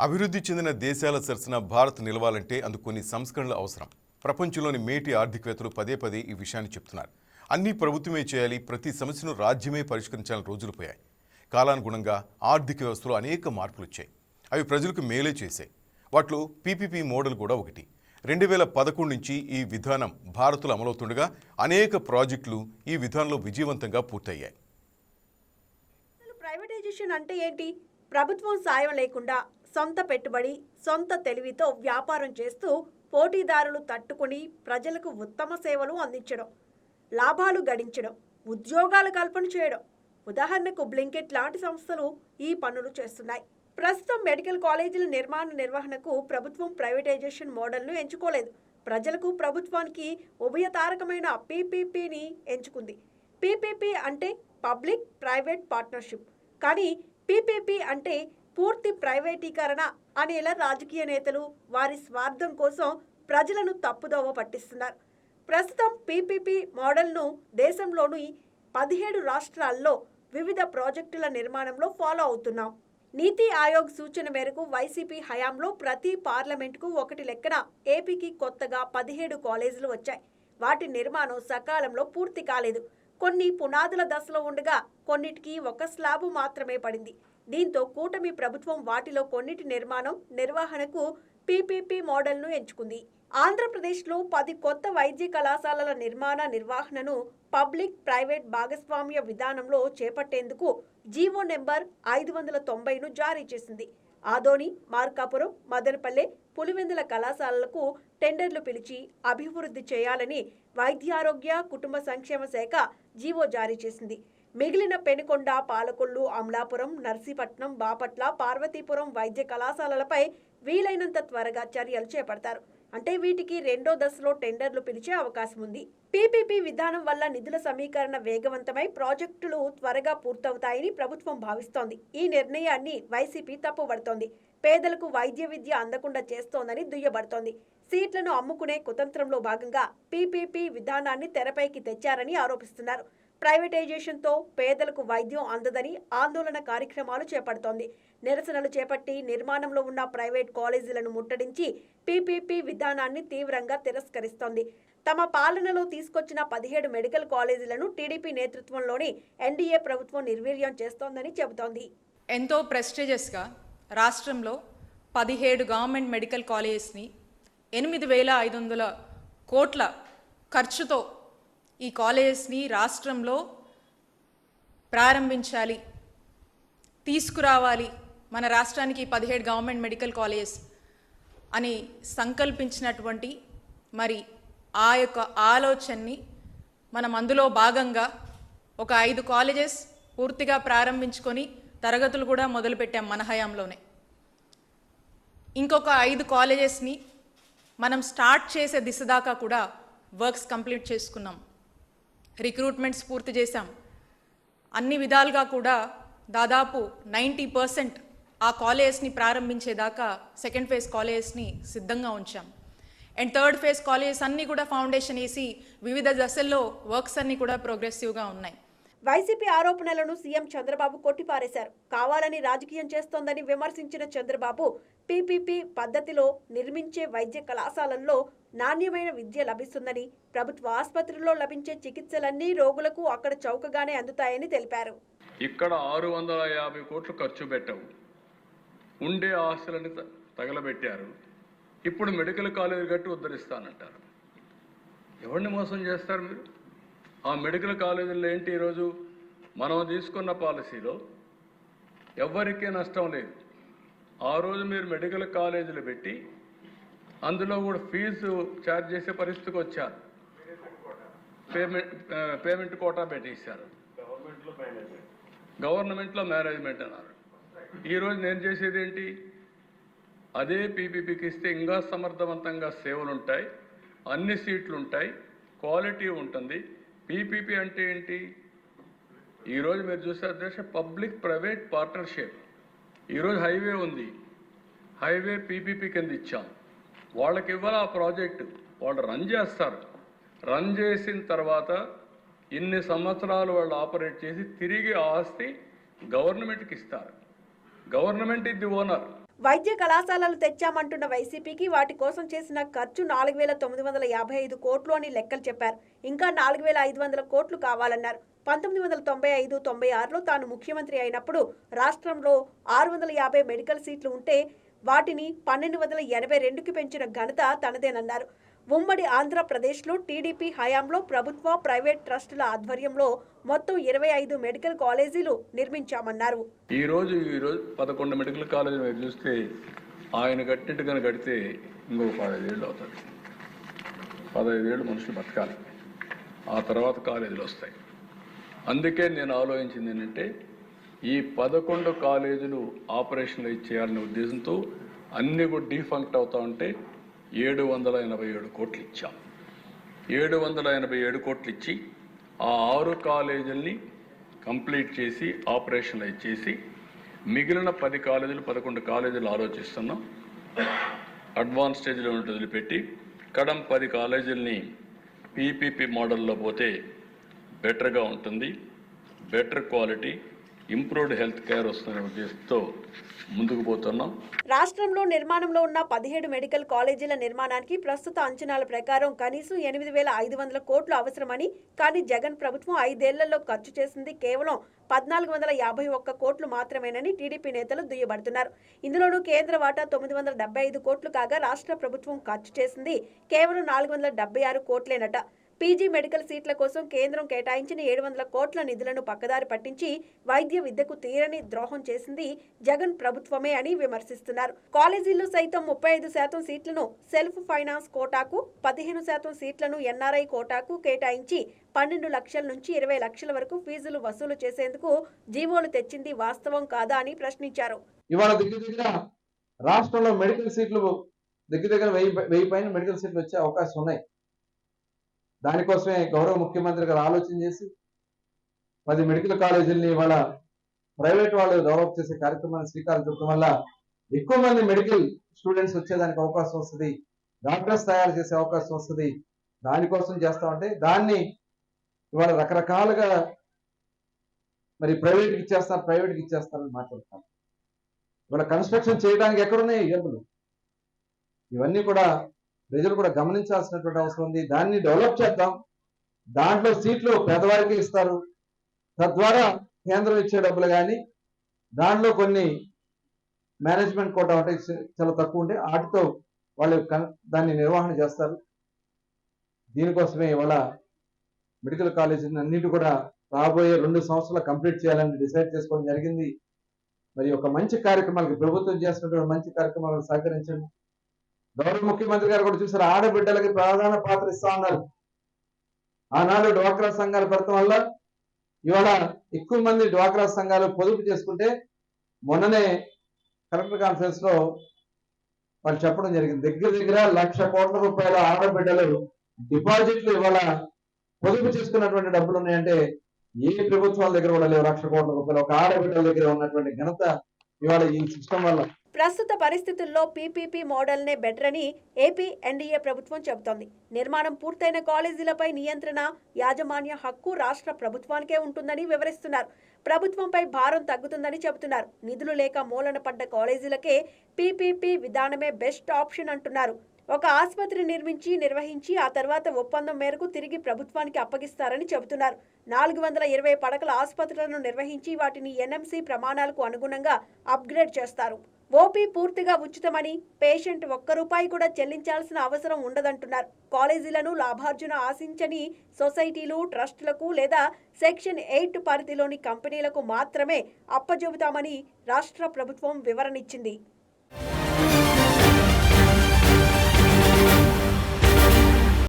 అభివృద్ధి చెందిన దేశాల సరసన భారత్ నిలవాలంటే అందుకు కొన్ని సంస్కరణలు అవసరం. ప్రపంచంలోని మేటి ఆర్థికవేత్తలు పదే పదే ఈ విషయాన్ని చెప్తున్నారు. అన్ని ప్రభుత్వమే చేయాలి ప్రతి సమస్యను రాజ్యమే పరిష్కరించాలని రోజులు పోయాయి. కాలానుగుణంగా ఆర్థిక వ్యవస్థలో అనేక మార్పులు వచ్చాయి. అవి ప్రజలకు మేలే చేశాయి. వాటిలో పీపీపీ మోడల్ కూడా ఒకటి. రెండు వేల పదకొండు నుంచి ఈ విధానం భారత్లో అమలవుతుండగా అనేక ప్రాజెక్టులు ఈ విధానంలో విజయవంతంగా పూర్తయ్యాయి. ప్రైవేటైజేషన్ అంటే ఏంటి? ప్రభుత్వం సాయం లేకుండా సొంత పెట్టుబడి సొంత తెలివితో వ్యాపారం చేస్తూ పోటీదారులు తట్టుకుని ప్రజలకు ఉత్తమ సేవలు అందించడం లాభాలు గడించడం ఉద్యోగాల కల్పన చేయడం. ఉదాహరణకు బ్లింకెట్ లాంటి సంస్థలు ఈ పనులు చేస్తున్నాయి. ప్రస్తుతం మెడికల్ కాలేజీల నిర్మాణ నిర్వహణకు ప్రభుత్వం ప్రైవేటైజేషన్ మోడల్ను ఎంచుకోలేదు. ప్రజలకు ప్రభుత్వానికి ఉభయతారకమైన పీపీపీని ఎంచుకుంది. పీపీపీ అంటే పబ్లిక్ ప్రైవేట్ పార్ట్నర్షిప్. కానీ పీపీపీ అంటే పూర్తి ప్రైవేటీకరణ అనేలా రాజకీయ నేతలు వారి స్వార్థం కోసం ప్రజలను తప్పుదోవ పట్టిస్తున్నారు. ప్రస్తుతం పీపీపీ మోడల్ను దేశంలోని పదిహేడు రాష్ట్రాల్లో వివిధ ప్రాజెక్టుల నిర్మాణంలో ఫాలో అవుతున్నాం. నీతి ఆయోగ్ సూచన మేరకు వైసీపీ హయాంలో ప్రతి పార్లమెంటుకు ఒకటి లెక్కన ఏపీకి కొత్తగా పదిహేడు కాలేజీలు వచ్చాయి. వాటి నిర్మాణం సకాలంలో పూర్తి కాలేదు. కొన్ని పునాదుల దశలో ఉండగా కొన్నిటికి ఒక స్లాబు మాత్రమే పడింది. దీంతో కూటమి ప్రభుత్వం వాటిలో కొన్నిటి నిర్మాణం నిర్వహణకు పీపీపీ మోడల్ను ఎంచుకుంది. ఆంధ్రప్రదేశ్లో పది కొత్త వైద్య కళాశాలల నిర్మాణ నిర్వహణను పబ్లిక్ ప్రైవేట్ భాగస్వామ్య విధానంలో చేపట్టేందుకు జీవో నెంబర్ ఐదు వందల తొంభైను జారీ చేసింది. ఆదోని మార్కాపురం మదనపల్లె పులివెందుల కళాశాలలకు టెండర్లు పిలిచి అభివృద్ధి చేయాలని వైద్యారోగ్య కుటుంబ సంక్షేమ శాఖ జీవో జారీ చేసింది. మిగిలిన పెనుకొండ పాలకొల్లు అమలాపురం నర్సీపట్నం బాపట్ల పార్వతీపురం వైద్య కళాశాలలపై వీలైనంత త్వరగా చర్యలు చేపడతారు. అంటే వీటికి రెండో దశలో టెండర్లు పిలిచే అవకాశం ఉంది. పీపీపీ విధానం వల్ల నిధుల సమీకరణ వేగవంతమై ప్రాజెక్టులు త్వరగా పూర్తవుతాయని ప్రభుత్వం భావిస్తోంది. ఈ నిర్ణయాన్ని వైసీపీ తప్పుబడుతోంది. పేదలకు వైద్య విద్య అందకుండా చేస్తోందని దుయ్యబడుతోంది. సీట్లను అమ్ముకునే కుతంత్రంలో భాగంగా పీపీపీ విధానాన్ని తెరపైకి తెచ్చారని ఆరోపిస్తున్నారు. ప్రైవేటైజేషన్తో పేదలకు వైద్యం అందదని ఆందోళన కార్యక్రమాలు చేపడుతోంది. నిరసనలు చేపట్టి నిర్మాణంలో ఉన్న ప్రైవేట్ కాలేజీలను ముట్టడించి పీపీపీ విధానాన్ని తీవ్రంగా తిరస్కరిస్తోంది. తమ పాలనలో తీసుకొచ్చిన పదిహేడు మెడికల్ కాలేజీలను టీడీపీ నేతృత్వంలోని ఎన్డీఏ ప్రభుత్వం నిర్వీర్యం చేస్తోందని చెబుతోంది. ఎంతో ప్రెస్టీజియస్గా రాష్ట్రంలో పదిహేడు గవర్నమెంట్ మెడికల్ కాలేజెస్ని ఎనిమిది వేల ఐదు వందల కోట్ల ఖర్చుతో ఈ కాలేజెస్ని రాష్ట్రంలో ప్రారంభించాలి తీసుకురావాలి. మన రాష్ట్రానికి పదిహేడు గవర్నమెంట్ మెడికల్ కాలేజెస్ అని సంకల్పించినటువంటి మరి ఆ యొక్క ఆలోచనని మనం అందులో భాగంగా ఒక ఐదు కాలేజెస్ పూర్తిగా ప్రారంభించుకొని తరగతులు కూడా మొదలుపెట్టాం మన హయాంలోనే. ఇంకొక ఐదు కాలేజెస్ని మనం స్టార్ట్ చేసే దిశ దాకా కూడా వర్క్స్ కంప్లీట్ చేసుకున్నాం. రిక్రూట్మెంట్స్ పూర్తి చేశాం. అన్ని విధాలుగా కూడా దాదాపు నైంటీ పర్సెంట్ ఆ కాలేజెస్ని ప్రారంభించేదాకా సెకండ్ ఫేజ్ కాలేజెస్ని సిద్ధంగా ఉంచాం. అండ్ థర్డ్ ఫేజ్ కాలేజెస్ అన్నీ కూడా ఫౌండేషన్ వేసి వివిధ దశల్లో వర్క్స్ అన్నీ కూడా ప్రోగ్రెసివ్గా ఉన్నాయి. వైసీపీ ఆరోపణలను సీఎం చంద్రబాబు కొట్టిపారేశారు. కావాలని రాజకీయం చేస్తోందని విమర్శించిన చంద్రబాబు పీపీపీ పద్ధతిలో నిర్మించే వైద్య కళాశాలల్లో నాణ్యమైన విద్య లభిస్తుందని ప్రభుత్వ ఆసుపత్రుల్లో లభించే చికిత్సలన్నీ రోగులకు అక్కడ చౌకగానే అందుతాయని తెలిపారు. ఇక్కడ ఆరు వందల యాభై కోట్లు ఖర్చు పెట్టవు ఉండే ఆస్తులని తగలబెట్టారు. ఇప్పుడు మెడికల్ కాలేజీ కట్టి ఉద్ధరిస్తానంటారు. ఎవరిని మోసం చేస్తారు మీరు? ఆ మెడికల్ కాలేజీల్లో ఏంటి ఈరోజు? మనం తీసుకున్న పాలసీలో ఎవ్వరికీ నష్టం లేదు. ఆ రోజు మీరు మెడికల్ కాలేజీలు పెట్టి అందులో కూడా ఫీజు ఛార్జ్ చేసే పరిస్థితికి వచ్చారు. పేమెంట్ పేమెంట్ కోటా పెట్టేశారు. గవర్నమెంట్లో మేనేజ్మెంట్. అన్నారు. ఈరోజు నేను చేసేది ఏంటి? అదే పీపీపీకి ఇస్తే ఇంకా సమర్థవంతంగా సేవలు ఉంటాయి అన్ని సీట్లు ఉంటాయి క్వాలిటీ ఉంటుంది. పీపీపీ అంటే ఏంటి? ఈరోజు మీరు చూసే అధ్యక్ష పబ్లిక్ ప్రైవేట్ పార్ట్నర్షిప్. ఈరోజు హైవే ఉంది. హైవే పీపీపీ కింద ఇచ్చాం. వాళ్ళకి ఇవ్వాలి ఆ ప్రాజెక్టు? వాళ్ళు రన్ చేస్తారు. రన్ చేసిన తర్వాత ఇన్ని సంవత్సరాలు వాళ్ళు ఆపరేట్ చేసి తిరిగి ఆస్తి గవర్నమెంట్కి ఇస్తారు. గవర్నమెంట్ ఇది ఓనర్. వైద్య కళాశాలలు తెచ్చామంటున్న వైసీపీకి వాటి కోసం చేసిన ఖర్చు నాలుగు వేల తొమ్మిది వందల యాభై ఐదు కోట్లు అని లెక్కలు చెప్పారు. ఇంకా నాలుగు వేల ఐదు వందల కోట్లు కావాలన్నారు. పంతొమ్మిది వందల తొంభై ఐదు తొంభై ఆరులో తాను ముఖ్యమంత్రి అయినప్పుడు రాష్ట్రంలో ఆరు వందల యాభై మెడికల్ సీట్లు ఉంటే వాటిని పన్నెండు వందల ఎనభై రెండుకి పెంచిన ఘనత తనదేనన్నారు. ఉమ్మడి ఆంధ్రప్రదేశ్లో టీడీపీ హయాంలో ప్రభుత్వ ప్రైవేట్ ట్రస్టుల ఆధ్వర్యంలో మొత్తం ఇరవై ఐదు మెడికల్ కాలేజీలు నిర్మించామన్నారు. ఈ రోజు ఈ రోజు పదకొండు మెడికల్ కాలేజీలు మీరు చూస్తే ఆయన కట్టినట్టు కనుక కడితే ఇంకో పదహైదు ఏళ్ళు అవుతుంది పదహైదు ఏళ్ళు మనుషులు బతకాలి. ఆ తర్వాత కాలేజీలు వస్తాయి. అందుకే నేను ఆలోచించింది ఏంటంటే ఈ పదకొండు కాలేజీలు ఆపరేషన్లు చేయాలనే ఉద్దేశంతో అన్ని కూడా డీఫంక్ట్ అవుతా ఉంటే ఏడు వందల ఎనభై ఏడు కోట్లు ఇచ్చాం ఏడు వందల ఎనభై ఏడు కోట్లు ఇచ్చి ఆ ఆరు కాలేజీల్ని కంప్లీట్ చేసి ఆపరేషన్లు చేసి మిగిలిన పది కాలేజీలు పదకొండు కాలేజీలు ఆలోచిస్తున్నాం. అడ్వాన్స్ స్టేజ్లో ఉన్నట్టు వదిలిపెట్టి కడం పది కాలేజీలని పీపీపీ మోడల్లో పోతే బెటర్గా ఉంటుంది better quality improved health care వస్తున్న ఉద్దేశంతో ముందుకు పోతున్నాం. రాష్ట్రంలో నిర్మాణంలో ఉన్న పదిహేడు మెడికల్ కాలేజీల నిర్మాణానికి ప్రస్తుత అంచనాల ప్రకారం కనీసం ఎనిమిది వేల ఐదు వందల కోట్లు అవసరమని కానీ జగన్ ప్రభుత్వం ఐదేళ్ళలో ఖర్చు చేసింది కేవలం పద్నాలుగు వందల యాభై ఒక్క కోట్లు మాత్రమేనని టీడీపీ నేతలు దుయ్యబడుతున్నారు. ఇందులోనూ కేంద్ర వాటా తొమ్మిది వందల డెబ్బై ఐదు కోట్లు కాగా రాష్ట్ర ప్రభుత్వం ఖర్చు చేసింది కేవలం నాలుగు వందల డెబ్బై ఆరు కోట్లేనట. పీజీ మెడికల్ సీట్ల కోసం కేంద్రం కేటాయించిన ఏడు వందల కోట్ల నిధులను పక్కదారి పట్టించి వైద్య విద్యకు తీరని ద్రోహం చేసింది జగన్ ప్రభుత్వమే అని విమర్శిస్తున్నారు. కాలేజీల్లో సైతం ముప్పై ఐదు శాతం సీట్లను సెల్ఫ్ ఫైనాన్స్ కోటాకు పదిహేను శాతం సీట్లను ఎన్ఆర్ఐ కోటాకు కేటాయించి పన్నెండు లక్షల నుంచి ఇరవై లక్షల వరకు ఫీజులు వసూలు చేసేందుకు జీవోలు తెచ్చింది వాస్తవం కాదా అని ప్రశ్నించారు. ఇవాళ దగ్గర దగ్గర రాష్ట్రంలో మెడికల్ సీట్లు దగ్గర దగ్గర వెయ్యి వెయ్యి పైన మెడికల్ సీట్లు వచ్చే అవకాశం ఉన్నాయి. దానికోసమే గౌరవ ముఖ్యమంత్రి గారు ఆలోచన చేసి పది మెడికల్ కాలేజీలని ఇవాళ ప్రైవేట్ వాళ్ళు డెవలప్ చేసే కార్యక్రమాన్ని శ్రీకారం చుట్టడం వల్ల ఎక్కువ మంది మెడికల్ స్టూడెంట్స్ వచ్చేదానికి అవకాశం వస్తుంది. డాక్టర్స్ తయారు చేసే అవకాశం వస్తుంది. దానికోసం చేస్తా ఉంటే దాన్ని ఇవాళ రకరకాలుగా మరి ప్రైవేట్కి ఇచ్చేస్తారు ప్రైవేట్కి ఇచ్చేస్తారని మాట్లాడుతారు ఇవాళ కన్స్ట్రక్షన్ చేయడానికి ఎక్కడున్నాయి? డబ్బులు ఇవన్నీ కూడా ప్రజలు కూడా గమనించాల్సినటువంటి అవసరం ఉంది. దాన్ని డెవలప్ చేద్దాం. దాంట్లో సీట్లు పేదవారికి ఇస్తారు. తద్వారా కేంద్రం ఇచ్చే డబ్బులు కానీ దాంట్లో కొన్ని మేనేజ్మెంట్ కోట అంటే చాలా తక్కువ ఉంటే వాటితో వాళ్ళు దాన్ని నిర్వహణ చేస్తారు. దీనికోసమే ఇవాళ మెడికల్ కాలేజీని అన్నిటి కూడా రాబోయే రెండు సంవత్సరాలు కంప్లీట్ చేయాలని డిసైడ్ చేసుకోవడం జరిగింది. మరి ఒక మంచి కార్యక్రమాలకి ప్రభుత్వం చేస్తున్నటువంటి మంచి కార్యక్రమాలకు సహకరించండి. గౌరవ ముఖ్యమంత్రి గారు కూడా చూసారు? ఆడబిడ్డలకి ప్రధాన పాత్ర ఇస్తా ఉన్నారు. ఆనాడు డ్వాక్రా సంఘాలు పెడతాం వల్ల ఇవాళ ఎక్కువ మంది డ్వాక్రా సంఘాలు పొదుపు చేసుకుంటే మొన్ననే కలెక్టర్ కాన్ఫరెన్స్లో వాళ్ళు చెప్పడం జరిగింది. దగ్గర దగ్గర లక్ష కోట్ల రూపాయల ఆడబిడ్డలు డిపాజిట్లు ఇవాళ పొదుపు చేసుకున్నటువంటి డబ్బులు ఉన్నాయంటే ఏ ప్రభుత్వాల దగ్గర కూడా లేవు. లక్ష కోట్ల రూపాయలు. ఒక ఆడబిడ్డల దగ్గర ఉన్నటువంటి ఘనత ఇవాళ ఈ సిస్టమ్ వల్ల. ప్రస్తుత పరిస్థితుల్లో పీపీపీ మోడల్నే బెటర్ అని ఏపీ ఎన్డీఏ ప్రభుత్వం చెబుతోంది. నిర్మాణం పూర్తయిన కాలేజీలపై నియంత్రణ యాజమాన్య హక్కు రాష్ట్ర ప్రభుత్వానికే ఉంటుందని వివరిస్తున్నారు. ప్రభుత్వంపై భారం తగ్గుతుందని చెబుతున్నారు. నిధులు లేక మూలన పడ్డ కాలేజీలకే పీపీపీ విధానమే బెస్ట్ ఆప్షన్ అంటున్నారు. ఒక ఆసుపత్రి నిర్మించి నిర్వహించి ఆ తర్వాత ఒప్పందం మేరకు తిరిగి ప్రభుత్వానికి అప్పగిస్తారని చెబుతున్నారు. నాలుగు వందల ఇరవై పడకల ఆసుపత్రులను నిర్వహించి వాటిని ఎన్ఎంసీ ప్రమాణాలకు అనుగుణంగా అప్గ్రేడ్ చేస్తారు. ఓపీ పూర్తిగా ఉచితమని పేషెంట్ ఒక్క రూపాయి కూడా చెల్లించాల్సిన అవసరం ఉండదంటున్నారు. కాలేజీలను లాభార్జన ఆశించని సొసైటీలు ట్రస్టులకు లేదా సెక్షన్ ఎయిట్ పరిధిలోని కంపెనీలకు మాత్రమే అప్పజెబుతామని రాష్ట్ర ప్రభుత్వం వివరణిచ్చింది